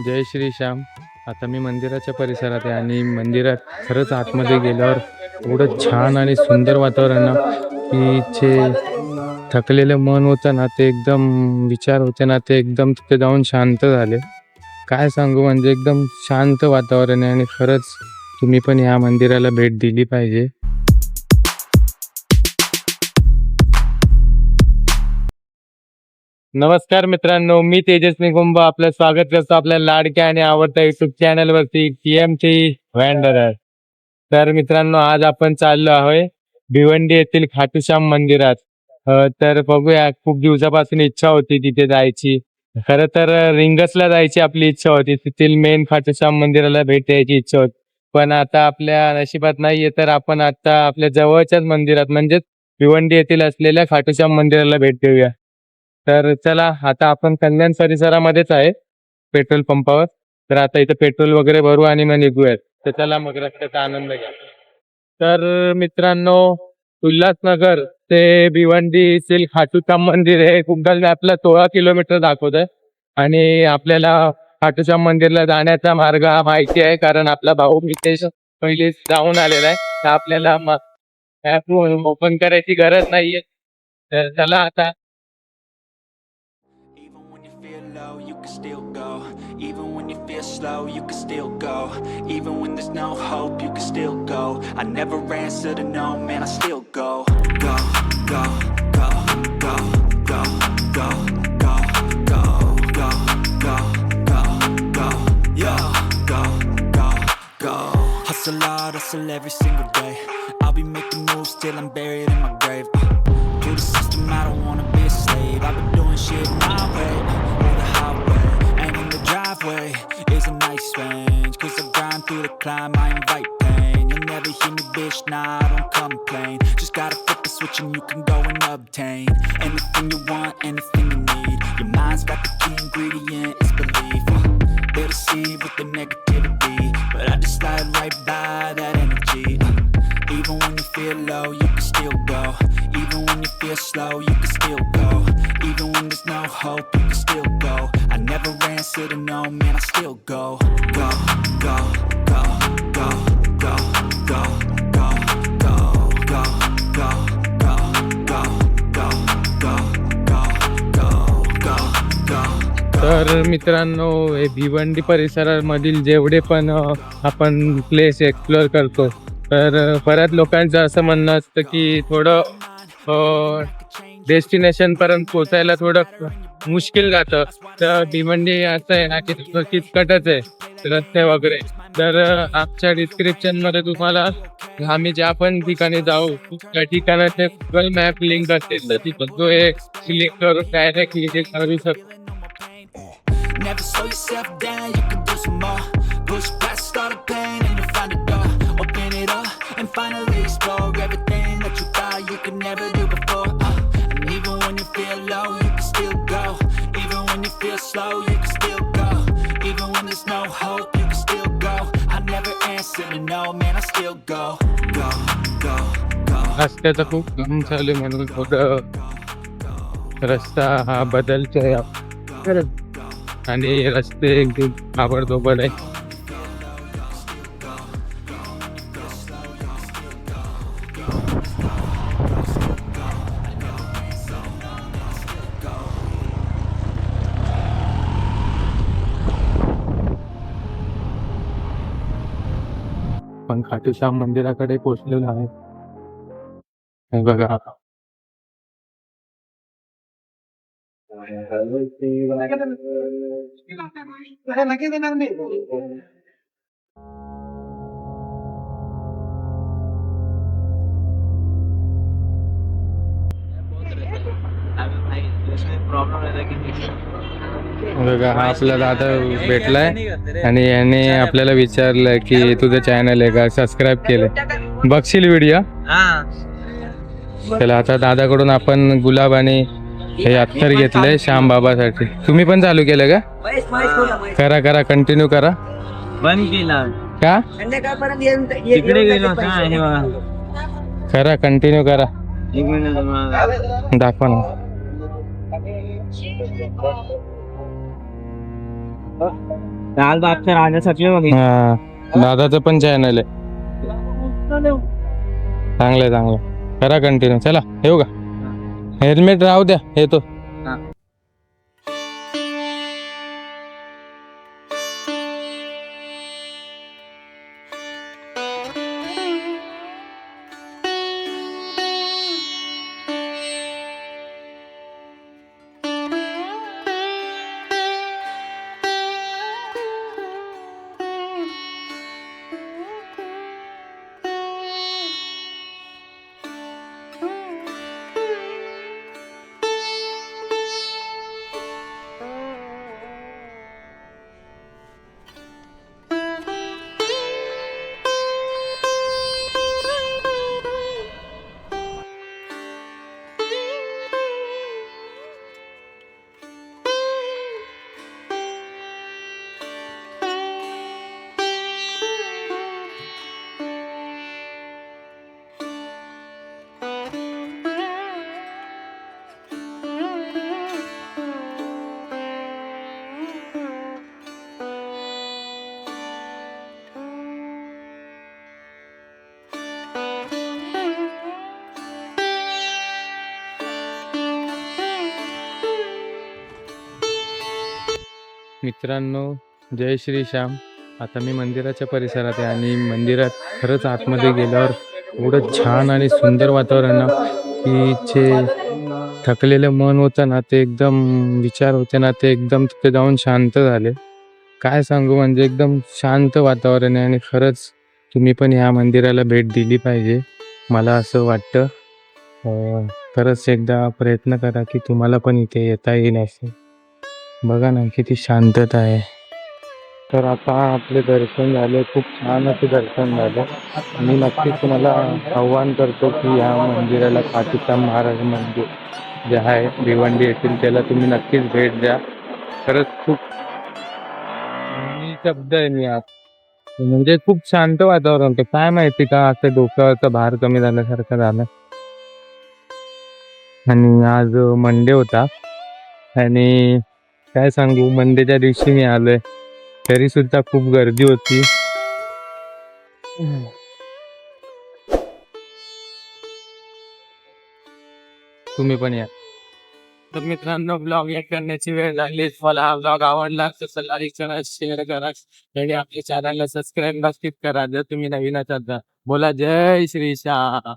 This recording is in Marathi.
जय श्री श्याम. आता मी मंदिराच्या परिसरात आहे आणि मंदिरात खरंच आतमध्ये गेल्यावर एवढं छान आणि सुंदर वातावरण ना. की जे थकलेलं मन होतं ना ते एकदम विचार होते ना ते एकदम तिथे जाऊन शांत झाले. काय सांगू म्हणजे एकदम शांत वातावरण आहे आणि खरंच तुम्ही पण या मंदिराला भेट दिली पाहिजे. नमस्कार मित्रांनो मी तेजस्वी कुंभ आपलं स्वागत करतो आपल्या लाडक्या आणि आवडत्या युट्यूब चॅनल वरती टी एम टी व्हँडरर तर मित्रांनो आज आपण चाललो आहोय भिवंडी येथील खाटूश्याम मंदिरात. तर बघूया खूप दिवसापासून इच्छा होती तिथे जायची. खरं तर रिंगसला जायची आपली इच्छा होती. तेथील मेन खाटूश्याम मंदिराला भेट द्यायची इच्छा होती. पण आता आपल्या नशिबात नाहीये तर आपण आता आपल्या जवळच्याच मंदिरात म्हणजेच भिवंडी येथील असलेल्या खाटूश्याम मंदिराला भेट देऊया. तर चला आता आपण कल्याण परिसरामध्येच आहे पेट्रोल पंपावर. तर आता इथं पेट्रोल वगैरे भरू आणि मग निघूयात. तर चला मग रस्त्याचा आनंद घ्या. तर मित्रांनो उल्हासनगर ते भिवंडी सिल हाटूचाम मंदिर हे गुगल मॅपला सोळा किलोमीटर दाखवत आहे आणि आपल्याला खाटूश्याम मंदिरला जाण्याचा मार्ग हा माहिती आहे कारण आपला भाऊ मितेश पहिले जाऊन आलेला आहे. तर आपल्याला मॅप ओपन करायची गरज नाहीये. तर चला आता feel low, you can still go. Even when you feel slow, you can still go. Even when there's no hope, you can still go. I never answer to no, man, I still go. Go, go, go, go, go, go, go, go, go, go, go, go, go, go. Hustle hard, hustle every single day. I'll be making moves till I'm buried in my grave. To the system, I don't wanna be a slave. I've been doing shit my way, is a nice range. Cause I grind through the climb, I invite pain. You'll never hear me, bitch, nah, I don't complain. Just gotta flip the switch and you can go and obtain anything you want, anything you need. Your mind's got the key ingredient, it's belief. Uh, They deceive with the negativity, but I just slide right by that energy. Uh, even when you feel low, you can still go. Even when you feel slow, you can still never answer to no, man, I still go. Go, go, go, go, go, go, go, go, go, go, go, go, go, go, go, go, go, go. तर मित्रांनो हे भिवंडी परिसरामधील जेवढे पण अ, आपण प्लेस एक्सप्लोअर करतो तर अ, बऱ्याच लोकांचं असं म्हणणं असतं की थोडं डेस्टिनेशन पर्यंत पोचायला थोडं मुश्किल जातं. तर भिवंडी असं आहे ना की थोडं किचकटच आहे. रस्ते वगैरे. तर आमच्या डिस्क्रिप्शनमध्ये तुम्हाला आम्ही ज्या पण ठिकाणी जाऊ त्या ठिकाणाचे गुगल मॅप लिंक असेल. तर तिथं तो एक क्लिक करून डायरेक्ट विजिट करू शकतो. No, man, I still go. Go, go, go. रस्त्याचं खूप काम चालू आहे म्हणून थोडं रस्ता हा बदलतोय आणि रस्ते एकदम आवडदोबड आहे पण खाटूश्याम मंदिराकडे पोहोचलेलो आहे हे बघा बघा हा आपला दादा भेटलाय. आणि याने आपल्याला विचारलं की तुझं चॅनल आहे का? सबस्क्राईब केलं. बघशील व्हिडिओ चला आता दादाकडून आपण गुलाब आणि हे अत्तर घेतलंय श्याम बाबासाठी. तुम्ही पण चालू केलं का? करा करा कंटिन्यू करा. बंद केला. का? हे. करा कंटिन्यू करा. दाखवा ना. लाल बागच्या राहण्यासाठी बघ हा. दादाचं पण चॅनल आहे. चांगलं आहे चांगलं करा कंटिन्यू चला येऊ का? हेल्मेट राहू द्या येतो. मित्रांनो जय श्री श्याम. आता मी मंदिराच्या परिसरात आहे आणि मंदिरात खरंच आतमध्ये गेल्यावर एवढं छान आणि सुंदर वातावरण की जे थकलेलं मन होतं ना ते एकदम विचार होते ना ते एकदम तिथे जाऊन शांत झाले. काय सांगू म्हणजे एकदम शांत वातावरण आहे आणि खरंच तुम्ही पण ह्या मंदिराला भेट दिली पाहिजे मला असं वाटतं. खरंच एकदा प्रयत्न करा की तुम्हाला पण इथे येता येईल असं. बघा ना किती शांतता आहे. तर आता आपले दर्शन झाले खूप छान असे दर्शन झालं. मी नक्कीच तुम्हाला आव्हान करतो की या मंदिराला खाटूश्याम महाराज मंदिर जे आहे भिवंडी येथील त्याला तुम्ही नक्कीच भेट द्या. खरंच खूप शब्द आहे मी आज. म्हणजे खूप शांत वातावरण होतं. काय माहिती का असं डोक्यावरचा भार कमी झाल्यासारखं झालं. आणि आज मंडे होता. आणि काय सांगू मंडेच्या दिवशी मी आलोय. तरी सुद्धा खूप गर्दी होती. तुम्ही पण या. तर मित्रांनो ब्लॉग या करण्याची वेळ झाली. मला हा ब्लॉग आवडला तर लाईक करा शेअर करा आणि आपल्या चॅनलला सबस्क्राईब नक्कीच करा. जर तुम्ही नवीन असाल तर बोला जय श्री शाह.